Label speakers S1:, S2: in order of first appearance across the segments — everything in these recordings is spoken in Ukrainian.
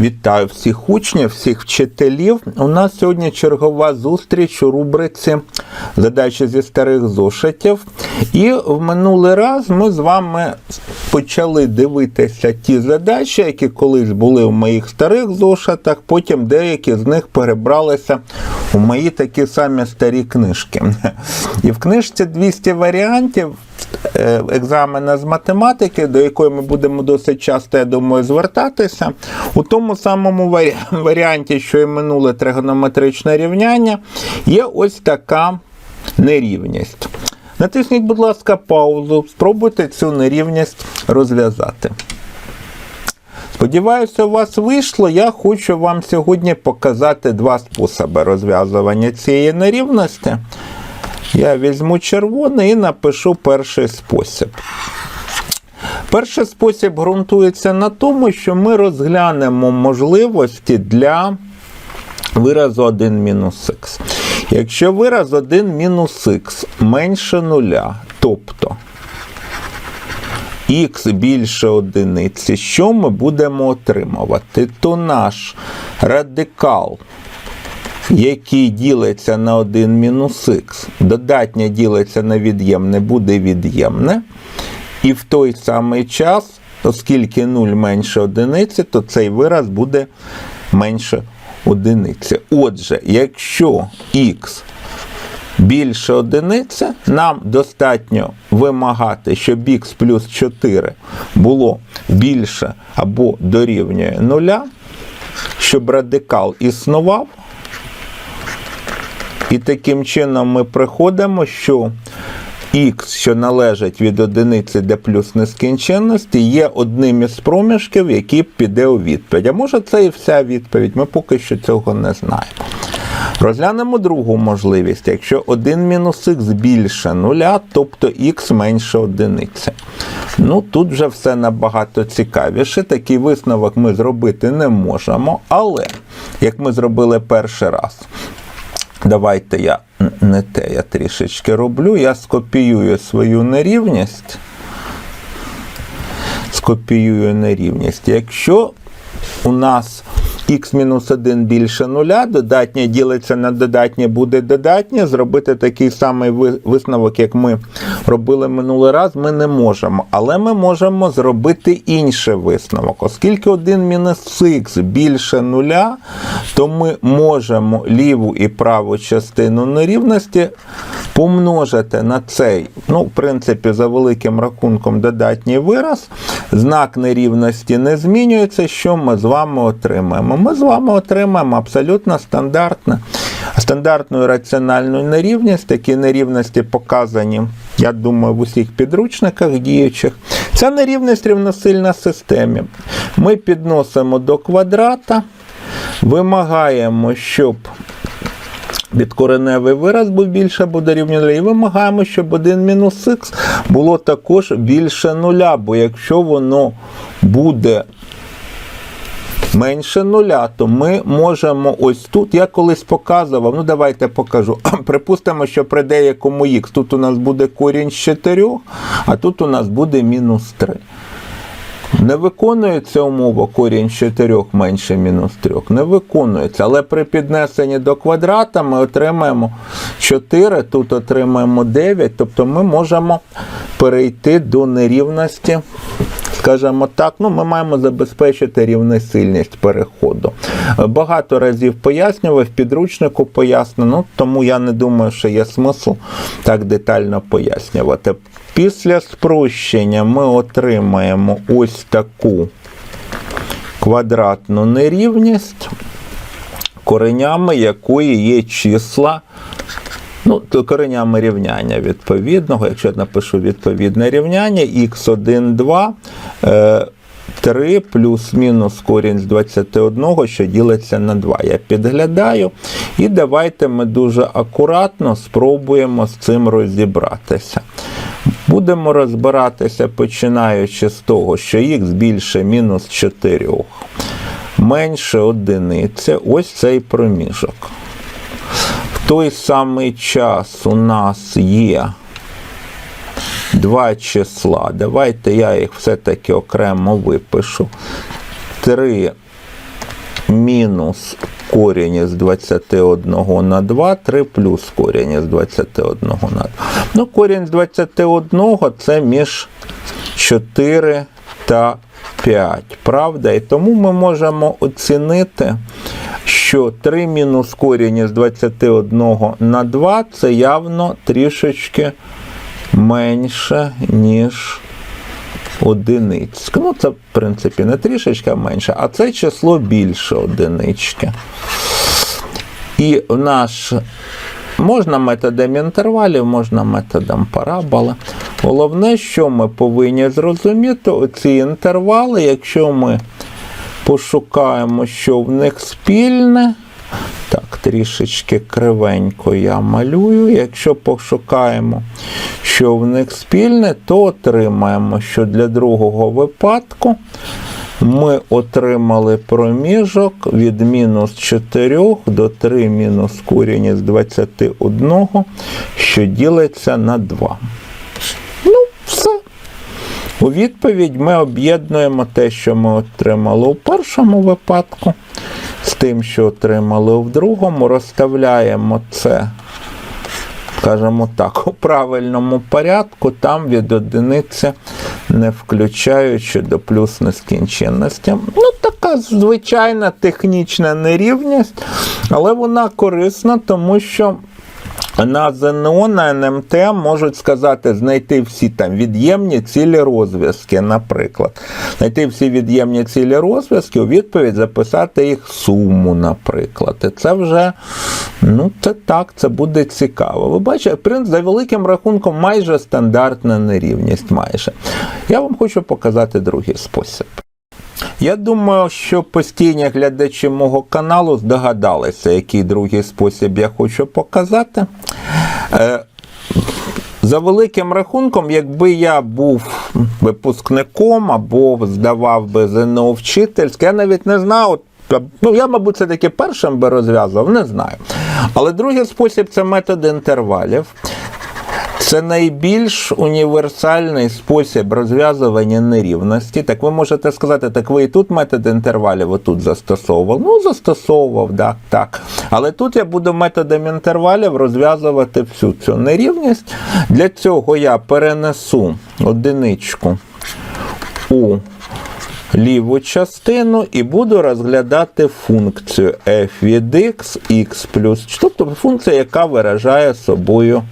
S1: Вітаю всіх учнів, всіх вчителів. У нас сьогодні чергова зустріч у рубриці задачі зі старих зошитів. І в минулий раз ми з вами почали дивитися ті задачі, які колись були в моїх старих зошитах, потім деякі з них перебралися у мої такі самі старі книжки. І в книжці 200 варіантів екзамена з математики, до якої ми будемо досить часто, я думаю, звертатися. У тому самому варіанті, що і минуле тригонометричне рівняння, є ось така нерівність. Натисніть, будь ласка, паузу, спробуйте цю нерівність розв'язати. Сподіваюся, у вас вийшло. Я хочу вам сьогодні показати два способи розв'язування цієї нерівності. Я візьму червоний і напишу перший спосіб. Перший спосіб ґрунтується на тому, що ми розглянемо можливості для виразу 1 мінус х. Якщо вираз 1 мінус х менше нуля, тобто х більше одиниці, що ми будемо отримувати? То наш радикал, який ділиться на 1 мінус х, додатнє ділиться на від'ємне, буде від'ємне. І в той самий час, оскільки 0 менше одиниці, то цей вираз буде менше одиниці. Отже, якщо х більше одиниці, нам достатньо вимагати, щоб х плюс 4 було більше або дорівнює 0, щоб радикал існував. І таким чином ми приходимо, що х, що належить від одиниці до плюс нескінченності, є одним із проміжків, який піде у відповідь. А може це і вся відповідь, ми поки що цього не знаємо. Розглянемо другу можливість. Якщо 1 мінус х більше нуля, тобто х менше одиниці. Ну тут вже все набагато цікавіше. Такий висновок ми зробити не можемо, але як ми зробили перший раз, Давайте я не те я трішечки роблю. Я скопіюю свою нерівність. Скопіюю нерівність. Якщо у нас х-1 більше нуля, додатнє ділиться на додатнє, буде додатнє. Зробити такий самий висновок, як ми робили минулий раз, ми не можемо. Але ми можемо зробити інший висновок. Оскільки 1 мінус х більше нуля, то ми можемо ліву і праву частину нерівності помножити на цей, ну, в принципі, за великим рахунком додатній вираз. Знак нерівності не змінюється. Що ми з вами отримаємо? Ми з вами отримаємо абсолютно стандартне, стандартну раціональну нерівність. Такі нерівності показані, я думаю, в усіх підручниках діючих. Ця нерівність рівносильна системі. Ми підносимо до квадрата, вимагаємо, щоб Підкореневий вираз був більше або дорівнює. І вимагаємо, щоб 1 мінус х було також більше нуля, бо якщо воно буде менше нуля, то ми можемо ось тут, я колись показував, ну давайте покажу. Припустимо, що при деякому х тут у нас буде корінь з 4, а тут у нас буде мінус 3. Не виконується умова корінь з 4 менше мінус 3. Не виконується. Але при піднесенні до квадрата ми отримаємо 4, тут отримаємо 9, тобто ми можемо перейти до нерівності. Скажімо так, ну ми маємо забезпечити рівносильність переходу. Багато разів пояснював, в підручнику пояснено, ну, тому я не думаю, що є смисл так детально пояснювати. Після спрощення ми отримаємо ось таку квадратну нерівність, коренями якої є числа. Ну, то коренями рівняння відповідного, якщо я напишу відповідне рівняння, х1, 2, е, 3 плюс-мінус корінь з 21, що ділиться на 2. Я підглядаю. І давайте ми дуже акуратно спробуємо з цим розібратися. Будемо розбиратися починаючи з того, що х більше мінус 4, менше одиниці, ось цей проміжок. Той самий час у нас є два числа. Давайте я їх все-таки окремо випишу. 3 мінус корінь із 21 на 2, 3 плюс корінь із 21 на 2. Ну, корінь з 21 це між 4 та 5, правда? І тому ми можемо оцінити, що 3 мінус корінь із 21 на 2 це явно трішечки менше, ніж одиниць. Ну, це, в принципі, не трішечки менше, а це число більше одинички. І в наш можна методом інтервалів, можна методом параболи. Головне, що ми повинні зрозуміти, оці інтервали, якщо ми пошукаємо, що в них спільне. Так, трішечки кривенько я малюю. Якщо пошукаємо, що в них спільне, то отримаємо, що для другого випадку ми отримали проміжок від мінус 4 до 3 мінус корінь із 21, що ділиться на 2. У відповідь ми об'єднуємо те, що ми отримали у першому випадку, з тим, що отримали в другому, розставляємо це, скажімо так, у правильному порядку, там від одиниці, не включаючи до плюс нескінченності. Ну, така звичайна технічна нерівність, але вона корисна, тому що на ЗНО, на НМТ можуть сказати, знайти всі там від'ємні цілі розв'язки, наприклад. Знайти всі від'ємні цілі розв'язки, у відповідь записати їх суму, наприклад. І це вже, ну, це так, це буде цікаво. Ви бачите, принц за великим рахунком майже стандартна нерівність. Майже. Я вам хочу показати другий спосіб. Я думаю, що постійні глядачі мого каналу здогадалися, який другий спосіб я хочу показати. Е, За великим рахунком, якби я був випускником або здавав би ЗНО вчительське, я навіть не знав. Ну, я, мабуть, це таки першим би розв'язував, не знаю. Але другий спосіб це метод інтервалів. Це найбільш універсальний спосіб розв'язування нерівності. Так ви можете сказати, так ви і тут метод інтервалів отут застосовував. Ну, застосовував, так, так. Але тут я буду методом інтервалів розв'язувати всю цю нерівність. Для цього я перенесу одиничку у ліву частину і буду розглядати функцію f від x, x плюс, тобто функція, яка виражає собою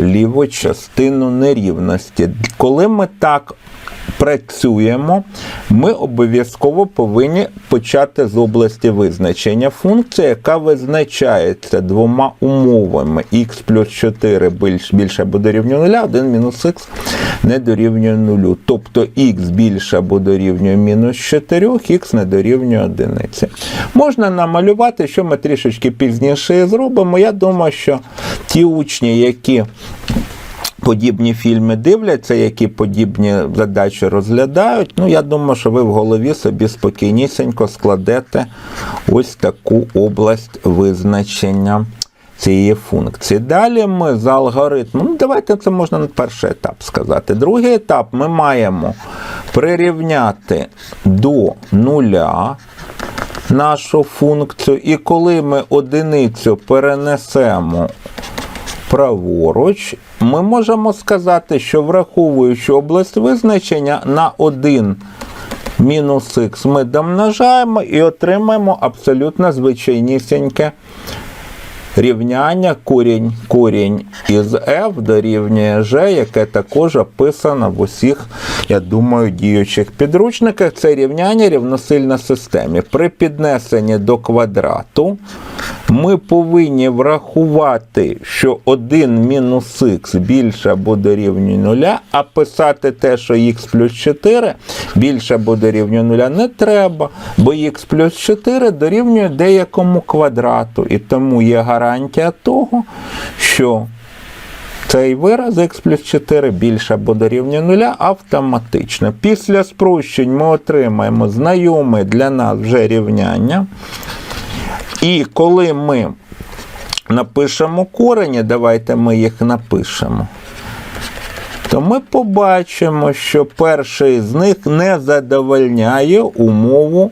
S1: ліву частину нерівності. Коли ми так працюємо, ми обов'язково повинні почати з області визначення. Функція, яка визначається двома умовами x плюс 4 більш, більше або дорівнює 0, 1 мінус х не дорівнює 0. Тобто x більше або дорівнює мінус 4, х не дорівнює 1. Можна намалювати, що ми трішечки пізніше зробимо. Я думаю, що ті учні, які подібні фільми дивляться, які подібні задачі розглядають. Ну, я думаю, що ви в голові собі спокійнісінько складете ось таку область визначення цієї функції. Далі ми за алгоритмом, ну давайте це можна на перший етап сказати. Другий етап ми маємо прирівняти до нуля нашу функцію, і коли ми одиницю перенесемо праворуч, ми можемо сказати, що враховуючи область визначення на 1 мінус х ми домножаємо і отримаємо абсолютно звичайнісіньке рівняння корінь, корінь із f дорівнює g, яке також описано в усіх, я думаю, діючих підручниках. Це рівняння рівносильна системі. При піднесенні до квадрату ми повинні врахувати, що 1 мінус х більше або дорівнює 0, а писати те, що х плюс 4 більше або дорівнює 0 не треба, бо х плюс 4 дорівнює деякому квадрату. І тому є гарантія того, що цей вираз х плюс 4 більше або дорівнює 0 автоматично. Після спрощень ми отримаємо знайоме для нас вже рівняння. І коли ми напишемо корені, давайте ми їх напишемо, то ми побачимо, що перший з них не задовольняє умову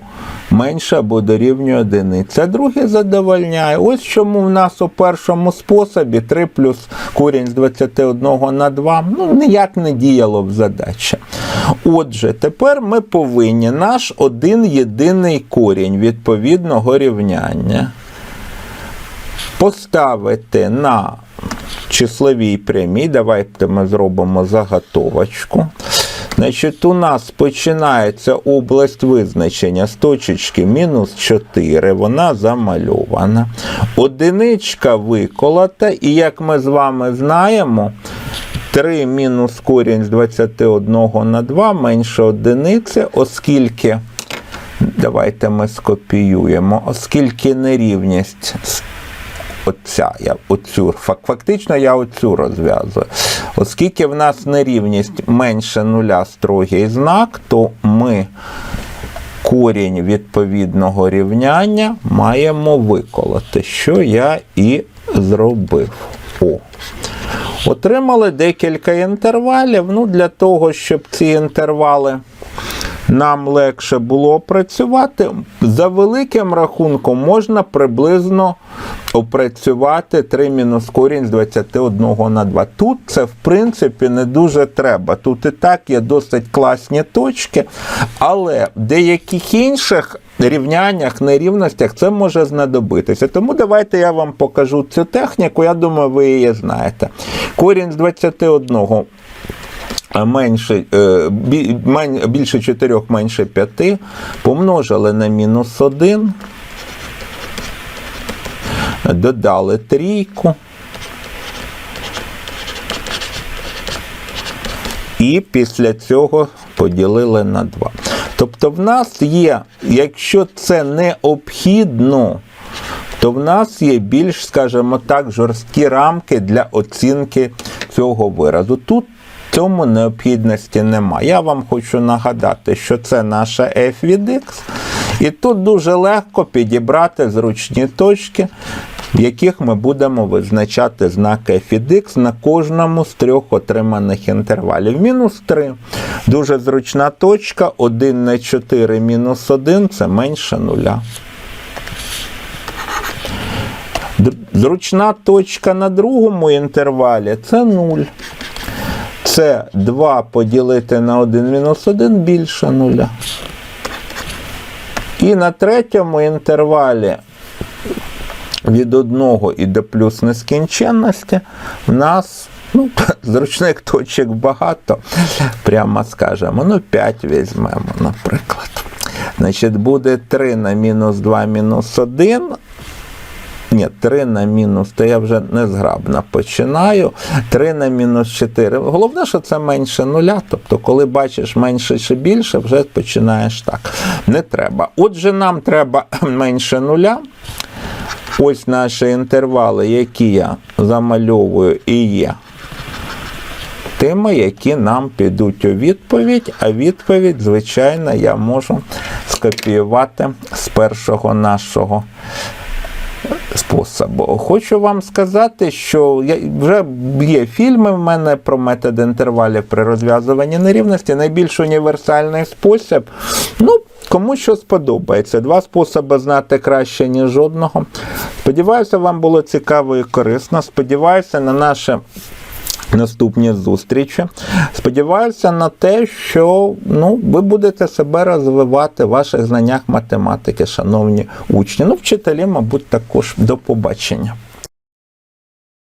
S1: менше або дорівнює одиниці. Це друге задовольняє. Ось чому в нас у першому способі 3 плюс корінь з 21 на 2 ну, ніяк не діяло в задачі. Отже, тепер ми повинні наш один єдиний корінь відповідного рівняння поставити на числовій прямій. Давайте ми зробимо заготовочку. Значить, у нас починається область визначення з точечки мінус 4, вона замальована. Одиничка виколота, і як ми з вами знаємо, 3 мінус корінь з 21 на 2 менше одиниці, оскільки, давайте ми скопіюємо, оскільки нерівність оця, я оцю, фактично я оцю розв'язую. Оскільки в нас нерівність менше нуля строгий знак, то ми корінь відповідного рівняння маємо виколоти, що я і зробив. Отримали декілька інтервалів. Ну, для того, щоб ці інтервали нам легше було опрацювати. За великим рахунком можна приблизно опрацювати 3 мінус корінь з 21 на 2. Тут це, в принципі, не дуже треба. Тут і так є досить класні точки, але в деяких інших рівняннях, нерівностях це може знадобитися. Тому давайте я вам покажу цю техніку. Я думаю, ви її знаєте. Корінь з 21 а менше, е, більше 4 менше 5 помножили на мінус 1, додали трійку. І після цього поділили на 2. Тобто в нас є, якщо це необхідно, то в нас є більш, скажімо так, жорсткі рамки для оцінки цього виразу. Тут цьому необхідності немає. Я вам хочу нагадати, що це наша f від x, і тут дуже легко підібрати зручні точки, в яких ми будемо визначати знак f від x на кожному з трьох отриманих інтервалів. Мінус 3. Дуже зручна точка. 1 на 4 мінус 1 це менше нуля. Зручна точка на другому інтервалі це 0. Це 2 поділити на 1 мінус 1 більше нуля. І на третьому інтервалі від 1 і до плюс нескінченності в нас ну, зручних точок багато, прямо скажемо. Ну, 5 візьмемо, наприклад. Значить, буде 3 на мінус 2 мінус 1. Ні, 3 на мінус, то я вже незграбно починаю. 3 на мінус 4. Головне, що це менше нуля. Тобто, коли бачиш менше чи більше, вже починаєш так. Не треба. Отже, нам треба менше нуля. Ось наші інтервали, які я замальовую і є тими, які нам підуть у відповідь, а відповідь, звичайно, я можу скопіювати з першого нашого способу. Хочу вам сказати, що я, вже є фільми в мене про метод інтервалів при розв'язуванні нерівності. Найбільш універсальний спосіб. Ну, кому що сподобається. Два способи знати краще, ніж жодного. Сподіваюся, вам було цікаво і корисно. Сподіваюся на наше. Наступні зустрічі. Сподіваюся на те, що ну, ви будете себе розвивати в ваших знаннях математики, шановні учні. Ну, вчителі, мабуть, також до побачення.